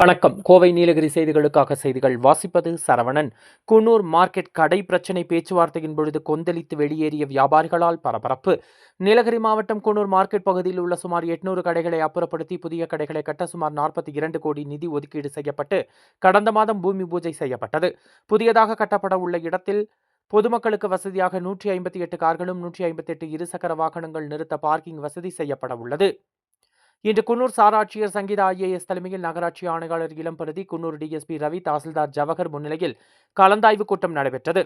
வணக்கம். கோவை நீலகிரி செய்திகளுக்காக செய்திகள். வாசிப்பது சரவணன். குன்னூர் மார்க்கெட் கடை பிரச்சினை பேச்சுவார்த்தையின் பொழுது கொந்தளித்து வெளியேறிய வியாபாரிகளால் பரபரப்பு. நீலகிரி மாவட்டம் குன்னூர் மார்க்கெட் பகுதியில் உள்ள சுமார் எட்நூறு கடைகளை அப்புறப்படுத்தி புதிய கடைகளை கட்ட சுமார் நாற்பத்தி இரண்டு கோடி நிதி ஒதுக்கீடு செய்யப்பட்டு கடந்த மாதம் பூமி பூஜை செய்யப்பட்டது. புதியதாக கட்டப்பட உள்ள இடத்தில் பொதுமக்களுக்கு வசதியாக நூற்றி ஐம்பத்தி எட்டு கார்களும் நூற்றி ஐம்பத்தி எட்டு இருசக்கர வாகனங்கள் நிறுத்த பார்க்கிங் வசதி செய்யப்பட உள்ளது. இன்று குன்னூர் சாராட்சியர் சங்கீதா ஐஏஎஸ் தலைமையில் நகராட்சி ஆணையாளர் இளம்பருதி குன்னூர் டிஎஸ்பி ரவி தாசில்தார் ஜவஹர் முன்னிலையில் கலந்தாய்வு கூட்டம் நடைபெற்றது.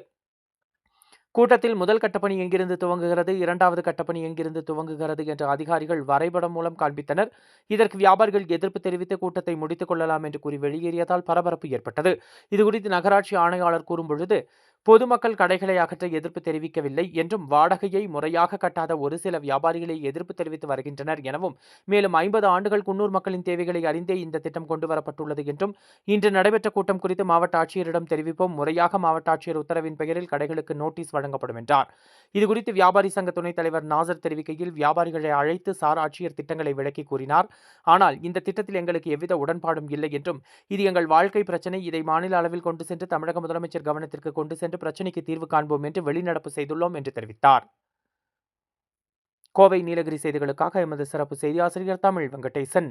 கூட்டத்தில் முதல் கட்டப்பணி எங்கிருந்து துவங்குகிறது இரண்டாவது கட்டப்பணி எங்கிருந்து துவங்குகிறது என்ற அதிகாரிகள் வரைபடம் மூலம் காண்பித்தனர். இதற்கு வியாபாரிகள் எதிர்ப்பு தெரிவித்து கூட்டத்தை முடித்துக் கொள்ளலாம் என்று கூறி வெளியேறியதால் பரபரப்பு ஏற்பட்டது. இதுகுறித்து நகராட்சி ஆணையாளர் கூறும்பொழுது பொதுமக்கள் கடைகளை அகற்ற எதிர்ப்பு தெரிவிக்கவில்லை என்றும் வாடகையை முறையாக கட்டாத ஒரு சில வியாபாரிகளை எதிர்ப்பு தெரிவித்து வருகின்றனர் எனவும் மேலும் ஐம்பது ஆண்டுகள் குன்னூர் மக்களின் தேவைகளை அறிந்தே இந்த திட்டம் கொண்டுவரப்பட்டுள்ளது என்றும் இன்று நடைபெற்ற கூட்டம் குறித்து மாவட்ட ஆட்சியரிடம் தெரிவிப்போம். முறையாக மாவட்ட ஆட்சியர் உத்தரவின் பெயரில் கடைகளுக்கு நோட்டீஸ் வழங்கப்படும் என்றார். இதுகுறித்து வியாபாரி சங்க துணைத் தலைவர் நாசர் தெரிவிக்கையில் வியாபாரிகளை அழைத்து சார் ஆட்சியர் திட்டங்களை விளக்கி கூறினார். ஆனால் இந்த திட்டத்தில் எங்களுக்கு எவ்வித உடன்பாடும் இல்லை என்றும் இது எங்கள் வாழ்க்கை பிரச்சனை. இதை மாநில அளவில் கொண்டு சென்று தமிழக முதலமைச்சர் கவனத்திற்கு கொண்டு சென்று பிரச்சினைக்கு தீர்வு காண்போம் என்று வெளிநடப்பு செய்துள்ளோம் என்று தெரிவித்தார். கோவை நீலகிரி செய்திகளுக்காக எமது சிறப்பு செய்தி ஆசிரியர் தமிழ் வெங்கடேசன்.